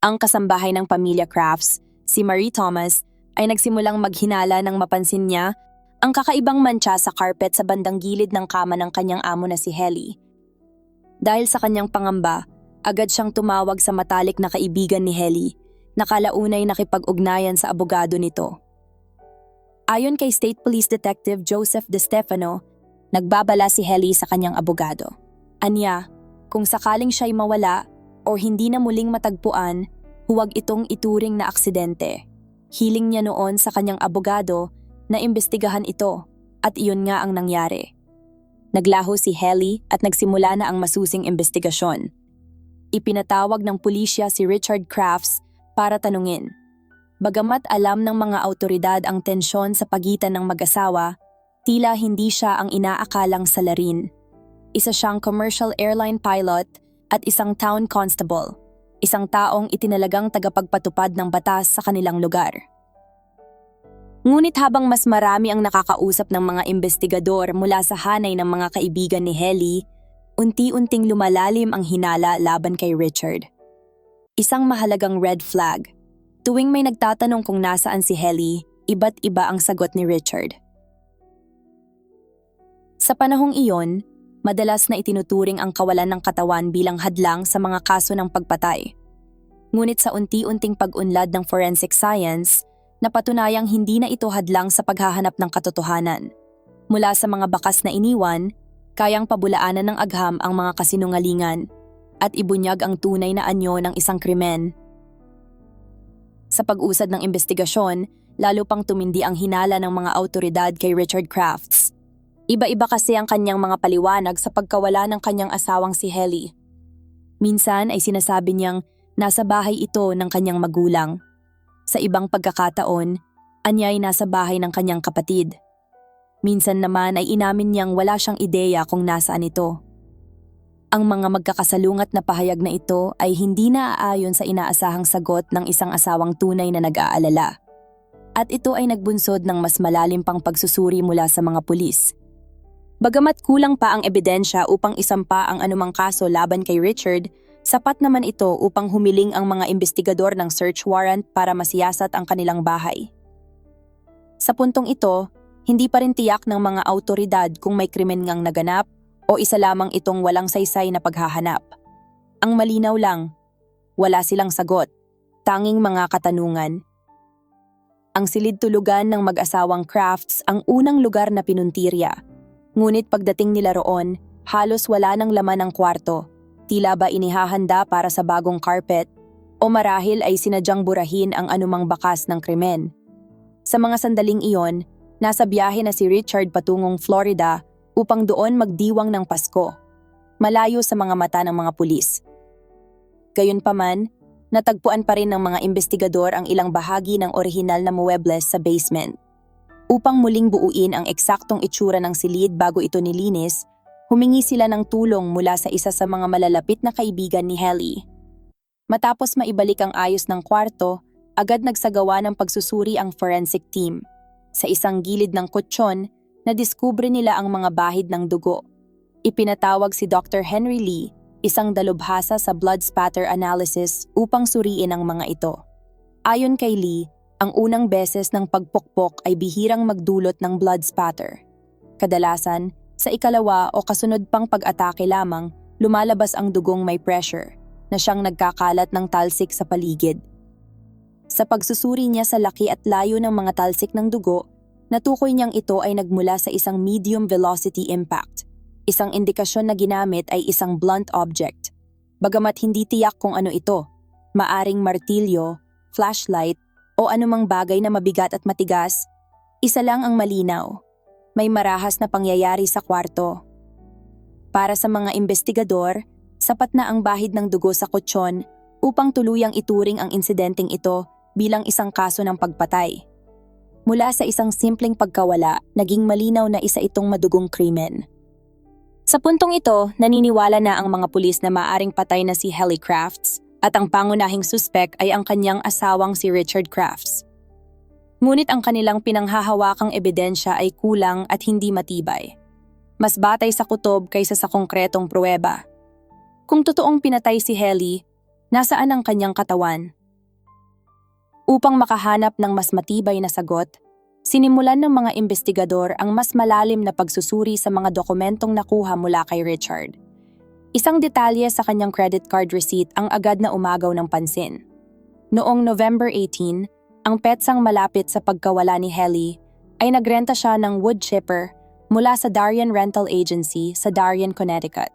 Ang kasambahay ng pamilya Crafts, si Marie Thomas, ay nagsimulang maghinala nang mapansin niya ang kakaibang mancha sa carpet sa bandang gilid ng kama ng kanyang amo na si Helly. Dahil sa kanyang pangamba, agad siyang tumawag sa matalik na kaibigan ni Helly na kalaunay nakipag-ugnayan sa abogado nito. Ayon kay State Police Detective Joseph De Stefano, nagbabala si Helly sa kanyang abogado. Anya, kung sakaling siya'y mawala o hindi na muling matagpuan, huwag itong ituring na aksidente. Hiling niya noon sa kanyang abogado na imbestigahan ito at iyon nga ang nangyari. Naglaho si Helly at nagsimula na ang masusing investigasyon. Ipinatawag ng pulisya si Richard Crafts para tanungin. Bagamat alam ng mga autoridad ang tensyon sa pagitan ng mag-asawa, tila hindi siya ang inaakalang salarin. Isa siyang commercial airline pilot at isang town constable, isang taong itinalagang tagapagpatupad ng batas sa kanilang lugar. Ngunit habang mas marami ang nakakausap ng mga investigador mula sa hanay ng mga kaibigan ni Helly, unti-unting lumalalim ang hinala laban kay Richard. Isang mahalagang red flag. Tuwing may nagtatanong kung nasaan si Helly, iba't iba ang sagot ni Richard. Sa panahong iyon, madalas na itinuturing ang kawalan ng katawan bilang hadlang sa mga kaso ng pagpatay. Ngunit sa unti-unting pag-unlad ng forensic science, napatunayang hindi na ito hadlang sa paghahanap ng katotohanan. Mula sa mga bakas na iniwan, kayang pabulaanan ng agham ang mga kasinungalingan at ibunyag ang tunay na anyo ng isang krimen. Sa pag-usad ng investigasyon, lalo pang tumindi ang hinala ng mga autoridad kay Richard Crafts. Iba-iba kasi ang kanyang mga paliwanag sa pagkawala ng kanyang asawang si Helly. Minsan ay sinasabi niyang nasa bahay ito ng kanyang magulang. Sa ibang pagkakataon, anyay nasa bahay ng kanyang kapatid. Minsan naman ay inamin niyang wala siyang ideya kung nasaan ito. Ang mga magkakasalungat na pahayag na ito ay hindi naaayon sa inaasahang sagot ng isang asawang tunay na nag-aalala. At ito ay nagbunsod ng mas malalim pang pagsusuri mula sa mga pulis. Bagamat kulang pa ang ebidensya upang isampa ang anumang kaso laban kay Richard, sapat naman ito upang humiling ang mga investigador ng search warrant para masiyasat ang kanilang bahay. Sa puntong ito, hindi pa rin tiyak ng mga autoridad kung may krimen ngang naganap o isa lamang itong walang saysay na paghahanap. Ang malinaw lang, wala silang sagot, tanging mga katanungan. Ang silid tulugan ng mag-asawang crafts ang unang lugar na pinuntirya. Ngunit pagdating nila roon, halos wala ng laman ang kwarto. Tila ba inihahanda para sa bagong carpet o marahil ay sinadyang burahin ang anumang bakas ng krimen. Sa mga sandaling iyon, nasa biyahe na si Richard patungong Florida upang doon magdiwang ng Pasko, malayo sa mga mata ng mga pulis. Gayunpaman, natagpuan pa rin ng mga investigador ang ilang bahagi ng orihinal na muebles sa basement. Upang muling buuin ang eksaktong itsura ng silid bago ito nilinis, humingi sila ng tulong mula sa isa sa mga malalapit na kaibigan ni Helly. Matapos maibalik ang ayos ng kwarto, agad nagsagawa ng pagsusuri ang forensic team. Sa isang gilid ng kutsyon, nadiskubre nila ang mga bahid ng dugo. Ipinatawag si Dr. Henry Lee, isang dalubhasa sa blood spatter analysis upang suriin ang mga ito. Ayon kay Lee, ang unang beses ng pagpukpok ay bihirang magdulot ng blood spatter. Kadalasan, sa ikalawa o kasunod pang pag-atake lamang, lumalabas ang dugong may pressure na siyang nagkakalat ng talsik sa paligid. Sa pagsusuri niya sa laki at layo ng mga talsik ng dugo, natukoy niyang ito ay nagmula sa isang medium velocity impact. Isang indikasyon na ginamit ay isang blunt object. Bagamat hindi tiyak kung ano ito, maaring martilyo, flashlight, o anumang bagay na mabigat at matigas, isa lang ang malinaw. May marahas na pangyayari sa kwarto. Para sa mga investigador, sapat na ang bahid ng dugo sa kutsyon upang tuluyang ituring ang insidenteng ito bilang isang kaso ng pagpatay. Mula sa isang simpleng pagkawala, naging malinaw na isa itong madugong krimen. Sa puntong ito, naniniwala na ang mga pulis na maaring patay na si Helly Crafts at ang pangunahing suspek ay ang kanyang asawang si Richard Crafts. Ngunit ang kanilang pinanghahawakang ebidensya ay kulang at hindi matibay. Mas batay sa kutob kaysa sa konkretong pruweba. Kung totoong pinatay si Helly, Nasaan ang kanyang katawan? Upang makahanap ng mas matibay na sagot, sinimulan ng mga investigador ang mas malalim na pagsusuri sa mga dokumentong nakuha mula kay Richard. Isang detalye sa kanyang credit card receipt ang agad na umagaw ng pansin. Noong November 18, ang petsang malapit sa pagkawala ni Helly ay nagrenta siya ng wood chipper mula sa Darien Rental Agency sa Darien, Connecticut.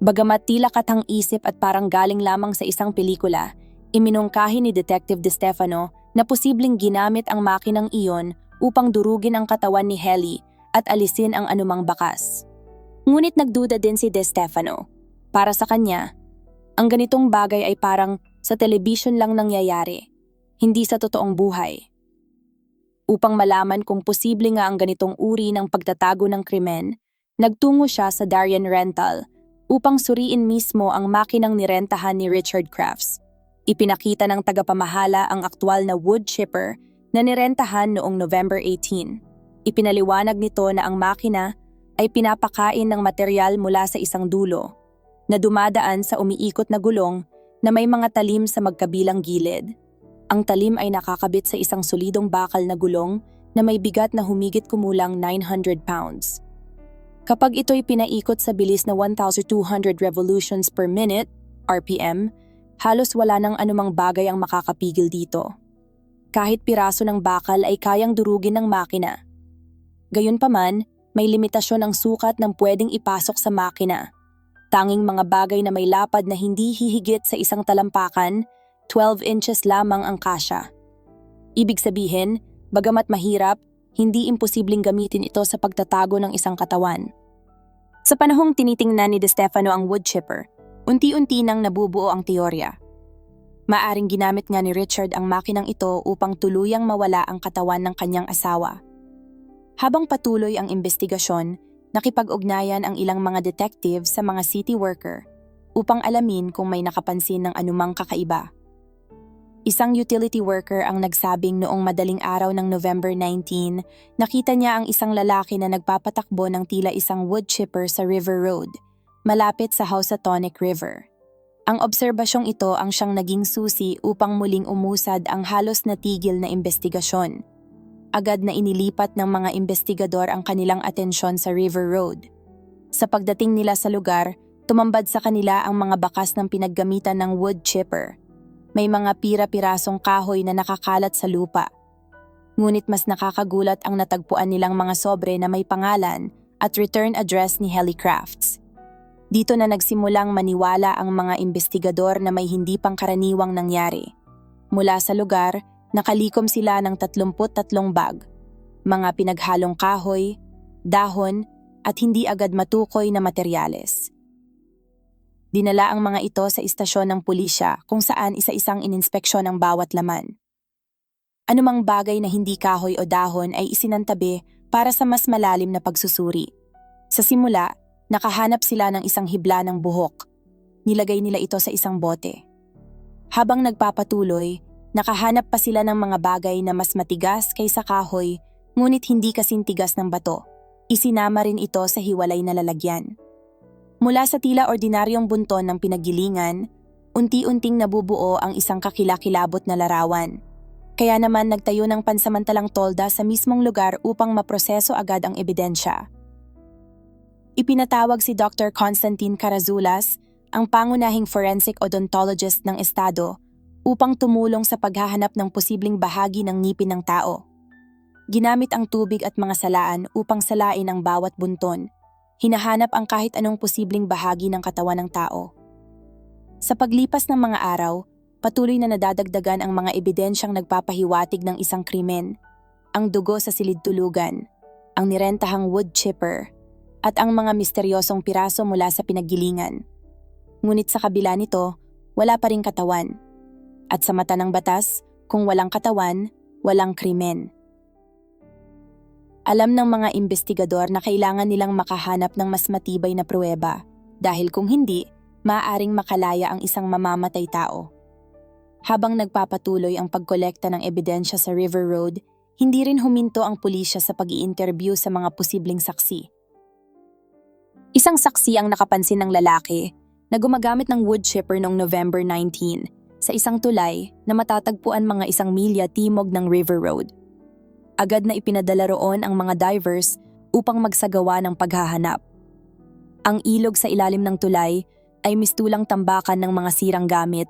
Bagamat tila katang isip at parang galing lamang sa isang pelikula, iminungkahi ni Detective De Stefano na posibleng ginamit ang makinang iyon upang durugin ang katawan ni Helly at alisin ang anumang bakas. Ngunit nagduda din si De Stefano. Para sa kanya, ang ganitong bagay ay parang sa television lang nangyayari, hindi sa totoong buhay. Upang malaman kung posible nga ang ganitong uri ng pagtatago ng krimen, nagtungo siya sa Darien Rental upang suriin mismo ang makinang nirentahan ni Richard Crafts. Ipinakita ng tagapamahala ang aktwal na wood chipper na nirentahan noong November 18. Ipinaliwanag nito na ang makina ay pinapakain ng material mula sa isang dulo na dumadaan sa umiikot na gulong na may mga talim sa magkabilang gilid. Ang talim ay nakakabit sa isang solidong bakal na gulong na may bigat na humigit kumulang 900 pounds. Kapag ito'y pinaikot sa bilis na 1,200 revolutions per minute, RPM, halos wala nang anumang bagay ang makakapigil dito. Kahit piraso ng bakal ay kayang durugin ng makina. Gayunpaman, may limitasyon ang sukat ng pwedeng ipasok sa makina. Tanging mga bagay na may lapad na hindi hihigit sa isang talampakan, 12 inches lamang ang kasya. Ibig sabihin, bagamat mahirap, hindi imposibleng gamitin ito sa pagtatago ng isang katawan. Sa panahong tinitingnan ni De Stefano ang wood chipper, unti-unti nang nabubuo ang teorya. Maaring ginamit nga ni Richard ang makinang ito upang tuluyang mawala ang katawan ng kanyang asawa. Habang patuloy ang investigasyon, nakipag-ugnayan ang ilang mga detective sa mga city worker upang alamin kung may nakapansin ng anumang kakaiba. Isang utility worker ang nagsabing noong madaling araw ng November 19, nakita niya ang isang lalaki na nagpapatakbo ng tila isang wood chipper sa River Road, malapit sa Housatonic River. Ang obserbasyong ito ang siyang naging susi upang muling umusad ang halos natigil na investigasyon. Agad na inilipat ng mga investigador ang kanilang atensyon sa River Road. Sa pagdating nila sa lugar, tumambad sa kanila ang mga bakas ng pinaggamitan ng wood chipper. May mga pira-pirasong kahoy na nakakalat sa lupa. Ngunit mas nakakagulat ang natagpuan nilang mga sobre na may pangalan at return address ni Helly Crafts. Dito na nagsimulang maniwala ang mga investigador na may hindi pangkaraniwang nangyari. Mula sa lugar, nakalikom sila ng 33 bag, mga pinaghalong kahoy, dahon, at hindi agad matukoy na materyales. Dinala ang mga ito sa istasyon ng pulisya kung saan isa-isang ininspeksyon ang bawat laman. Anumang bagay na hindi kahoy o dahon ay isinantabi para sa mas malalim na pagsusuri. Sa simula, nakahanap sila ng isang hibla ng buhok. Nilagay nila ito sa isang bote. Habang nagpapatuloy, nakahanap pa sila ng mga bagay na mas matigas kaysa kahoy ngunit hindi kasing tigas ng bato. Isinama rin ito sa hiwalay na lalagyan. Mula sa tila ordinaryong bunton ng pinaggilingan, unti-unting nabubuo ang isang kakilakilabot na larawan. Kaya naman nagtayo ng pansamantalang tolda sa mismong lugar upang maproseso agad ang ebidensya. Ipinatawag si Dr. Constantine Carazulas, ang pangunahing forensic odontologist ng estado, upang tumulong sa paghahanap ng posibleng bahagi ng ngipin ng tao. Ginamit ang tubig at mga salaan upang salain ang bawat bunton hinahanap ang kahit anong posibleng bahagi ng katawan ng tao. Sa paglipas ng mga araw, patuloy na nadadagdagan ang mga ebidensyang nagpapahiwatig ng isang krimen, ang dugo sa silid-tulugan, ang nirentahang wood chipper, at ang mga misteryosong piraso mula sa pinaggilingan. Ngunit sa kabila nito, wala pa ring katawan. At sa mata ng batas, kung walang katawan, walang krimen. Alam ng mga investigador na kailangan nilang makahanap ng mas matibay na pruweba dahil kung hindi, maaaring makalaya ang isang mamamatay tao. Habang nagpapatuloy ang pagkolekta ng ebidensya sa River Road, hindi rin huminto ang pulisya sa pag interview sa mga posibleng saksi. Isang saksi ang nakapansin ng lalaki na gumagamit ng wood chipper noong November 19 sa isang tulay na matatagpuan mga isang milya timog ng River Road. Agad na ipinadala roon ang mga divers upang magsagawa ng paghahanap. Ang ilog sa ilalim ng tulay ay mistulang tambakan ng mga sirang gamit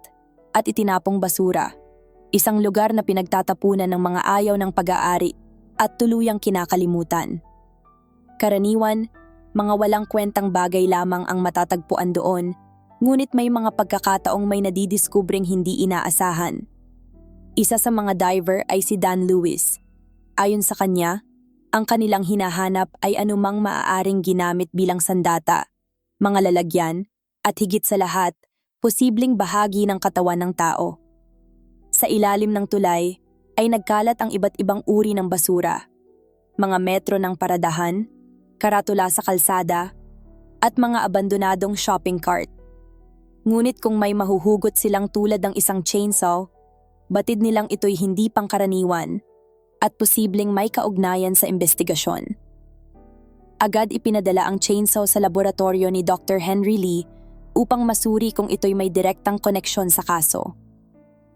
at itinapong basura. Isang lugar na pinagtatapunan ng mga ayaw ng pag-aari at tuluyang kinakalimutan. Karaniwan, mga walang kwentang bagay lamang ang matatagpuan doon, ngunit may mga pagkakataong may nadidiskubreng hindi inaasahan. Isa sa mga diver ay si Dan Lewis. Ayon sa kanya, ang kanilang hinahanap ay anumang maaaring ginamit bilang sandata, mga lalagyan, at higit sa lahat, posibleng bahagi ng katawan ng tao. Sa ilalim ng tulay ay nagkalat ang iba't ibang uri ng basura, mga metro ng paradahan, karatula sa kalsada, at mga abandonadong shopping cart. Ngunit kung may mahuhugot silang tulad ng isang chainsaw, batid nilang ito'y hindi pangkaraniwan at posibleng may kaugnayan sa investigasyon. Agad ipinadala ang chainsaw sa laboratorio ni Dr. Henry Lee upang masuri kung ito'y may direktang koneksyon sa kaso.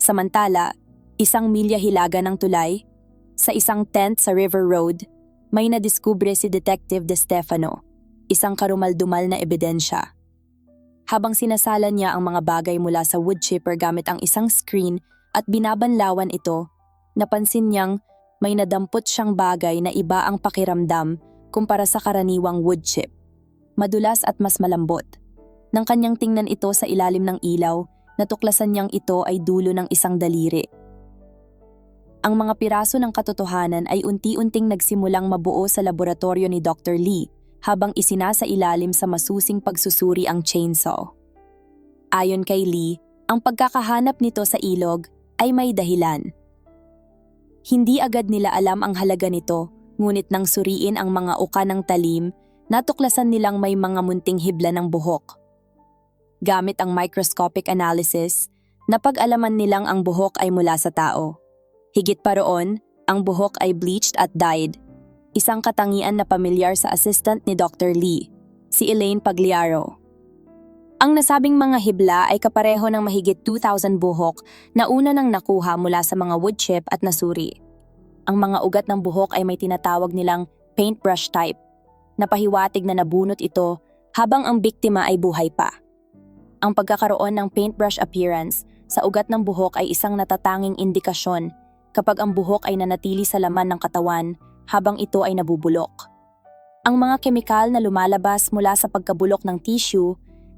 Samantala, isang milya hilaga ng tulay, sa isang tent sa River Road, may nadiskubre si Detective De Stefano, isang karumaldumal na ebidensya. Habang sinasala niya ang mga bagay mula sa wood chipper gamit ang isang screen at binabanlawan ito, napansin niyang may nadampot siyang bagay na iba ang pakiramdam kumpara sa karaniwang wood chip. Madulas at mas malambot. Nang kanyang tingnan ito sa ilalim ng ilaw, natuklasan niyang ito ay dulo ng isang daliri ang mga piraso ng katotohanan ay unti-unting nagsimulang mabuo sa laboratorio ni Dr. Lee habang isinasa ilalim sa masusing pagsusuri ang chainsaw. Ayon kay Lee, ang pagkakahanap nito sa ilog ay may dahilan. Hindi agad nila alam ang halaga nito, ngunit nang suriin ang mga uka ng talim, natuklasan nilang may mga munting hibla ng buhok. Gamit ang microscopic analysis, napag-alaman nilang ang buhok ay mula sa tao. Higit pa roon, ang buhok ay bleached at dyed. Isang katangian na pamilyar sa assistant ni Dr. Lee, si Elaine Pagliaro. Ang nasabing mga hibla ay kapareho ng mahigit 2,000 buhok na una nang nakuha mula sa mga wood chip at nasuri. Ang mga ugat ng buhok ay may tinatawag nilang paintbrush type, na pahiwatig na nabunot ito habang ang biktima ay buhay pa. Ang pagkakaroon ng paintbrush appearance sa ugat ng buhok ay isang natatanging indikasyon kapag ang buhok ay nanatili sa laman ng katawan habang ito ay nabubulok. Ang mga kemikal na lumalabas mula sa pagkabulok ng tissue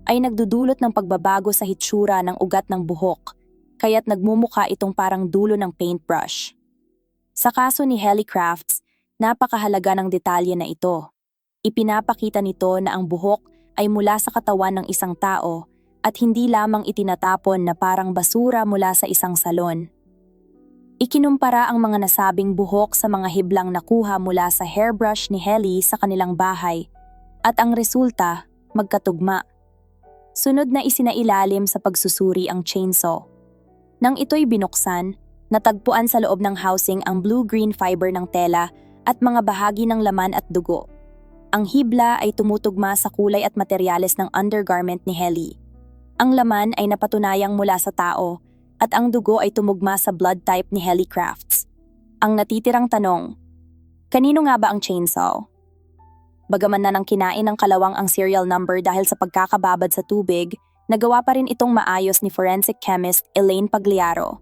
ay nagdudulot ng pagbabago sa hitsura ng ugat ng buhok, kaya't nagmumuka itong parang dulo ng paintbrush. Sa kaso ni Helly Crafts, napakahalaga ng detalye na ito. Ipinapakita nito na ang buhok ay mula sa katawan ng isang tao at hindi lamang itinatapon na parang basura mula sa isang salon. Ikinumpara ang mga nasabing buhok sa mga hiblang nakuha mula sa hairbrush ni Helly sa kanilang bahay at ang resulta, magkatugma. Sunod na isinailalim sa pagsusuri ang chainsaw. Nang ito'y binuksan, natagpuan sa loob ng housing ang blue-green fiber ng tela at mga bahagi ng laman at dugo. Ang hibla ay tumutugma sa kulay at materyales ng undergarment ni Helly. Ang laman ay napatunayang mula sa tao at ang dugo ay tumugma sa blood type ni Helly Crafts. Ang natitirang tanong, kanino nga ba ang chainsaw? Bagaman na nang kinain ng kalawang ang serial number dahil sa pagkakababad sa tubig, nagawa pa rin itong maayos ni forensic chemist Elaine Pagliaro.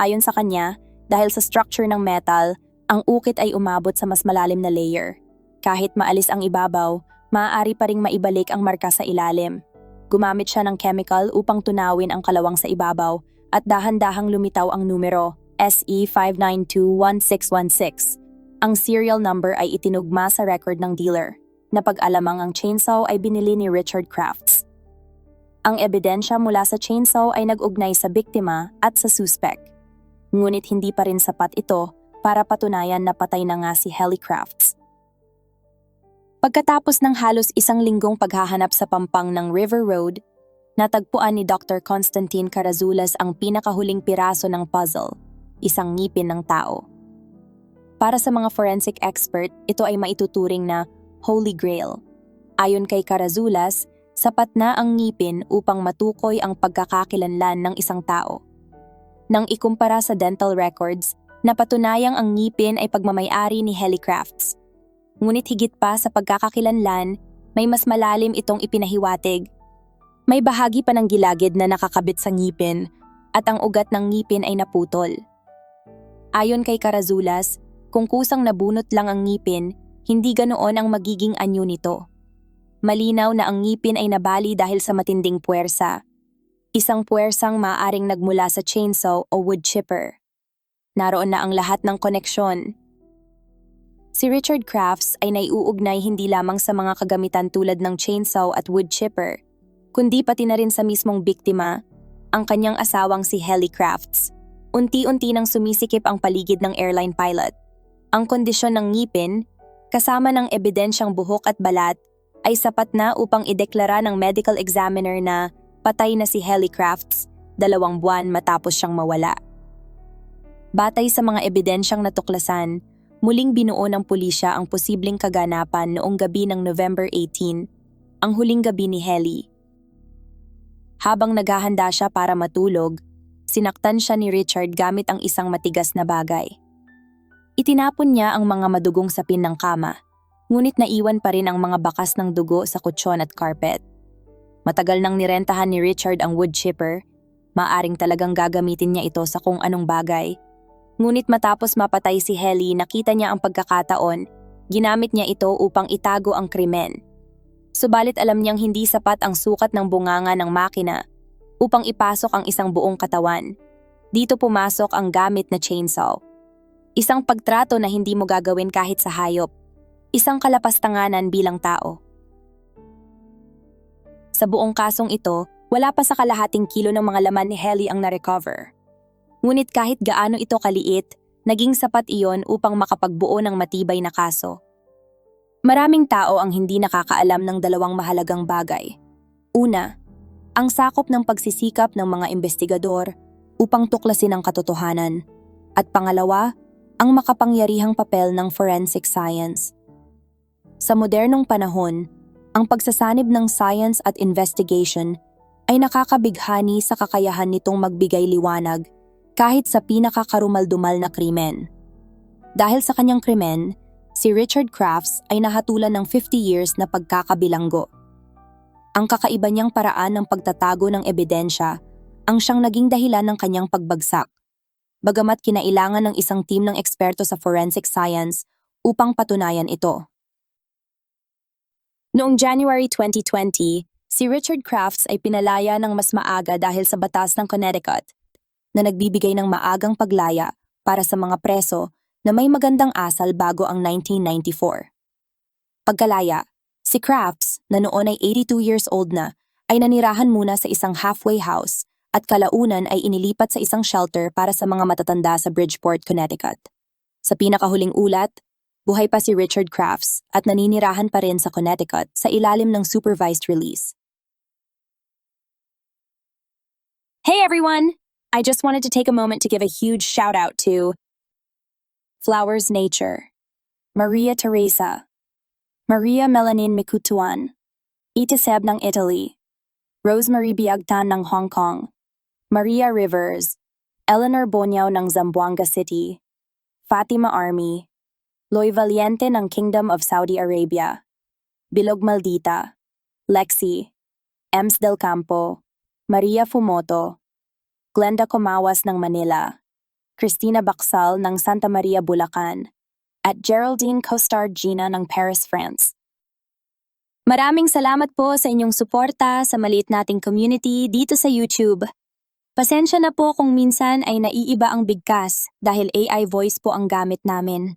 Ayon sa kanya, dahil sa structure ng metal, ang ukit ay umabot sa mas malalim na layer. Kahit maalis ang ibabaw, maaari pa ring maibalik ang marka sa ilalim. Gumamit siya ng chemical upang tunawin ang kalawang sa ibabaw at dahan-dahang lumitaw ang numero E SE5921616. Ang serial number ay itinugma sa record ng dealer. Napag-alamang ang chainsaw ay binili ni Richard Crafts. Ang ebidensya mula sa chainsaw ay nag-ugnay sa biktima at sa suspect. Ngunit hindi pa rin sapat ito para patunayan na patay na nga si Helly Crafts. Pagkatapos ng halos isang linggong paghahanap sa pampang ng River Road, Natagpuan ni Dr. Constantine Carazulas ang pinakahuling piraso ng puzzle, isang ngipin ng tao. Para sa mga forensic expert, ito ay maituturing na Holy Grail. Ayon kay Carazulas, sapat na ang ngipin upang matukoy ang pagkakakilanlan ng isang tao. Nang ikumpara sa dental records, napatunayang ang ngipin ay pagmamayari ni Helly Crafts. Ngunit higit pa sa pagkakakilanlan, may mas malalim itong ipinahiwatig. May bahagi pa ng gilagid na nakakabit sa ngipin at ang ugat ng ngipin ay naputol. Ayon kay Carazulas, kung kusang nabunot lang ang ngipin, hindi ganoon ang magiging anyo nito. Malinaw na ang ngipin ay nabali dahil sa matinding puwersa. Isang puwersang maaaring nagmula sa chainsaw o wood chipper. Naroon na ang lahat ng koneksyon. Si Richard Crafts ay naiuugnay hindi lamang sa mga kagamitan tulad ng chainsaw at wood chipper, kundi pati na rin sa mismong biktima, ang kanyang asawang si Helly Crafts. Unti-unti nang sumisikip ang paligid ng airline pilot. Ang kondisyon ng ngipin, kasama ng ebidensyang buhok at balat, ay sapat na upang ideklara ng medical examiner na patay na si Helly Crafts dalawang buwan matapos siyang mawala. Batay sa mga ebidensyang natuklasan, muling binuo ng pulisya ang posibleng kaganapan noong gabi ng November 18, ang huling gabi ni Helly. Habang naghahanda siya para matulog, sinaktan siya ni Richard gamit ang isang matigas na bagay. Itinapon niya ang mga madugong sapin ng kama ngunit naiwan pa rin ang mga bakas ng dugo sa kutsyon at carpet. Matagal nang nirentahan ni Richard ang wood chipper, maaring talagang gagamitin niya ito sa kung anong bagay. Ngunit matapos mapatay si Helly, nakita niya ang pagkakataon, ginamit niya ito upang itago ang krimen. Subalit alam niyang hindi sapat ang sukat ng bunganga ng makina upang ipasok ang isang buong katawan. Dito pumasok ang gamit na chainsaw. Isang pagtrato na hindi mo gagawin kahit sa hayop isang kalapastanganan bilang tao. Sa buong kasong ito, wala pa sa kalahating kilo ng mga laman ni Helly ang na-recover. Ngunit kahit gaano ito kaliit, naging sapat iyon upang makapagbuo ng matibay na kaso. Maraming tao ang hindi nakakaalam ng dalawang mahalagang bagay. Una, ang sakop ng pagsisikap ng mga investigador upang tuklasin ang katotohanan. At pangalawa, ang makapangyarihang papel ng forensic science sa modernong panahon, ang pagsasanib ng science at investigation ay nakakabighani sa kakayahan nitong magbigay liwanag kahit sa pinakakarumaldumal na krimen. Dahil sa kanyang krimen, si Richard Crafts ay nahatulan ng 50 years na pagkakabilanggo. Ang kakaiba niyang paraan ng pagtatago ng ebidensya ang siyang naging dahilan ng kanyang pagbagsak. Bagamat kinailangan ng isang team ng eksperto sa forensic science upang patunayan ito. Noong January 2020, si Richard Crafts ay pinalaya ng mas maaga dahil sa batas ng Connecticut na nagbibigay ng maagang paglaya para sa mga preso na may magandang asal bago ang 1994. Pagkalaya, si Crafts, na noon ay 82 years old na, ay nanirahan muna sa isang halfway house at kalaunan ay inilipat sa isang shelter para sa mga matatanda sa Bridgeport, Connecticut. Sa pinakahuling ulat, Buhay pa si Richard Crafts at naninirahan pa rin sa Connecticut sa ilalim ng supervised release. Hey everyone! I just wanted to take a moment to give a huge shout out to Flowers Nature, Maria Teresa, Maria Melanin Mikutuan, Itiseb ng Italy, Rosemary Biagtan ng Hong Kong, Maria Rivers, Eleanor Bonyao ng Zamboanga City, Fatima Army, Loy Valiente ng Kingdom of Saudi Arabia, Bilog Maldita, Lexi, Ems Del Campo, Maria Fumoto, Glenda Comawas ng Manila, Christina Baksal ng Santa Maria, Bulacan, at Geraldine Costard Gina ng Paris, France. Maraming salamat po sa inyong suporta sa maliit nating community dito sa YouTube. Pasensya na po kung minsan ay naiiba ang bigkas dahil AI voice po ang gamit namin.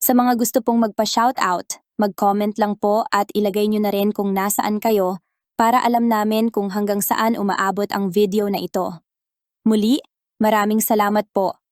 Sa mga gusto pong magpa-shoutout, mag-comment lang po at ilagay nyo na rin kung nasaan kayo para alam namin kung hanggang saan umaabot ang video na ito. Muli, maraming salamat po.